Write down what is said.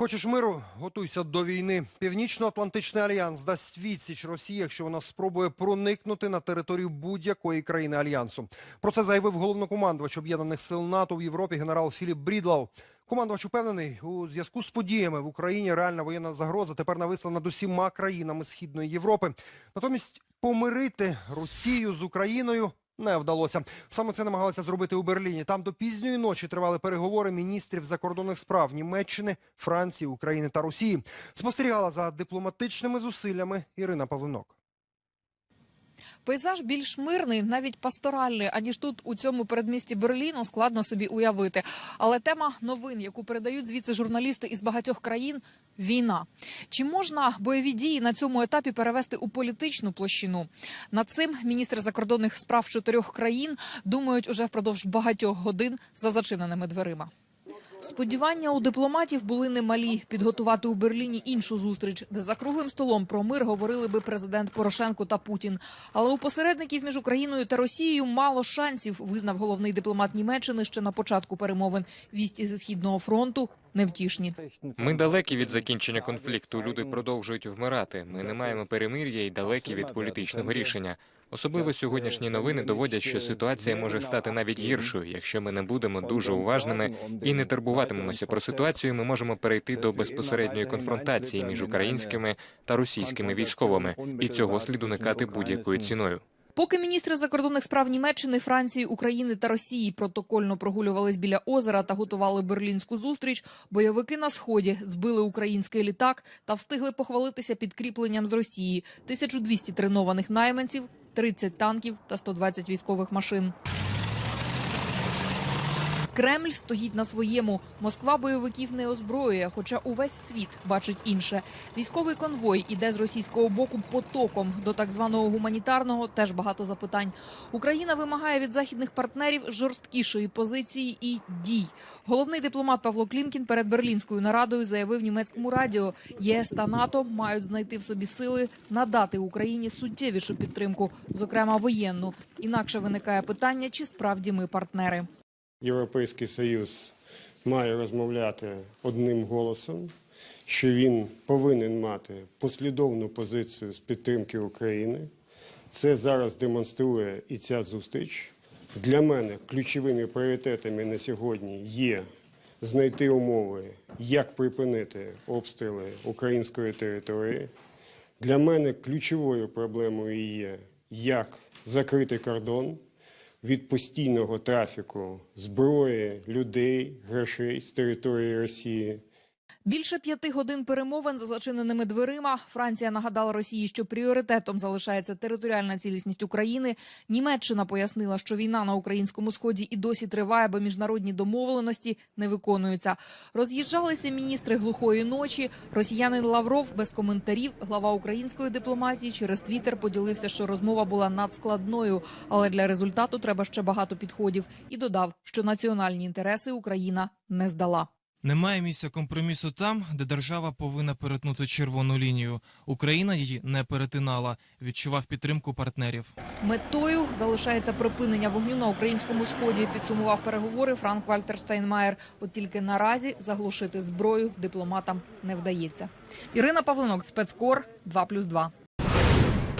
Хочеш миру? Готуйся до війни. Північно-Атлантичний альянс дасть відсіч Росії, якщо вона спробує проникнути на територію будь-якої країни альянсу. Про це заявив головнокомандувач об'єднаних сил НАТО в Європі генерал Філіп Брідлау. Командувач упевнений, у зв'язку з подіями в Україні реальна воєнна загроза тепер нависла над усіма країнами Східної Європи. Натомість помирити Росію з Україною не вдалося. Саме це намагалися зробити у Берліні. Там до пізньої ночі тривали переговори міністрів закордонних справ Німеччини, Франції, України та Росії. Спостерігала за дипломатичними зусиллями Ірина Павлинок. Пейзаж більш мирний, навіть пасторальний, аніж тут у цьому передмісті Берліну складно собі уявити. Але тема новин, яку передають звідси журналісти із багатьох країн війна. Чи можна бойові дії на цьому етапі перевести у політичну площину? Над цим міністри закордонних справ чотирьох країн думають уже впродовж багатьох годин за зачиненими дверима. Сподівання у дипломатів були немалі підготувати у Берліні іншу зустріч, де за круглим столом про мир говорили би президент Порошенко та Путін. Але у посередників між Україною та Росією мало шансів, визнав головний дипломат Німеччини ще на початку перемовин. Вісті зі східного фронту невтішні. Ми далекі від закінчення конфлікту. Люди продовжують вмирати. Ми не маємо перемир'я і далекі від політичного рішення. Особливо сьогоднішні новини доводять, що ситуація може стати навіть гіршою. Якщо ми не будемо дуже уважними і не турбуватимемося про ситуацію, ми можемо перейти до безпосередньої конфронтації між українськими та російськими військовими, і цього слід уникати будь-якою ціною. Поки міністри закордонних справ Німеччини, Франції, України та Росії протокольно прогулювались біля озера та готували берлінську зустріч, бойовики на сході збили український літак та встигли похвалитися підкріпленням з Росії 1200 тренованих найманців, 30 танків та 120 військових машин. Кремль стоїть на своєму. Москва бойовиків не озброює, хоча увесь світ бачить інше. Військовий конвой іде з російського боку потоком до так званого гуманітарного. Теж багато запитань. Україна вимагає від західних партнерів жорсткішої позиції і дій. Головний дипломат Павло Клімкін перед берлінською нарадою заявив німецькому радіо: ЄС та НАТО мають знайти в собі сили надати Україні суттєвішу підтримку, зокрема воєнну. Інакше виникає питання, чи справді ми партнери. Європейський Союз має розмовляти одним голосом, що він повинен мати послідовну позицію з підтримки України. Це зараз демонструє і ця зустріч. Для мене ключовими пріоритетами на сьогодні є знайти умови, як припинити обстріли української території. Для мене ключовою проблемою є, як закрити кордон від постійного трафіку зброї, людей, грошей з території Росії. Більше п'яти годин перемовин за зачиненими дверима. Франція нагадала Росії, що пріоритетом залишається територіальна цілісність України. Німеччина пояснила, що війна на українському сході і досі триває, бо міжнародні домовленості не виконуються. Роз'їжджалися міністри глухої ночі. Росіянин Лавров без коментарів. Глава української дипломатії через твіттер поділився, що розмова була надскладною, але для результату треба ще багато підходів. І додав, що національні інтереси Україна не здала. Немає місця компромісу там, де держава повинна перетнути червону лінію. Україна її не перетинала. Відчував підтримку партнерів. Метою залишається припинення вогню на українському сході. Підсумував переговори Франк Вальтер Штайнмаєр. От тільки наразі заглушити зброю дипломатам не вдається. Ірина Павленок, спецкор 2+,2.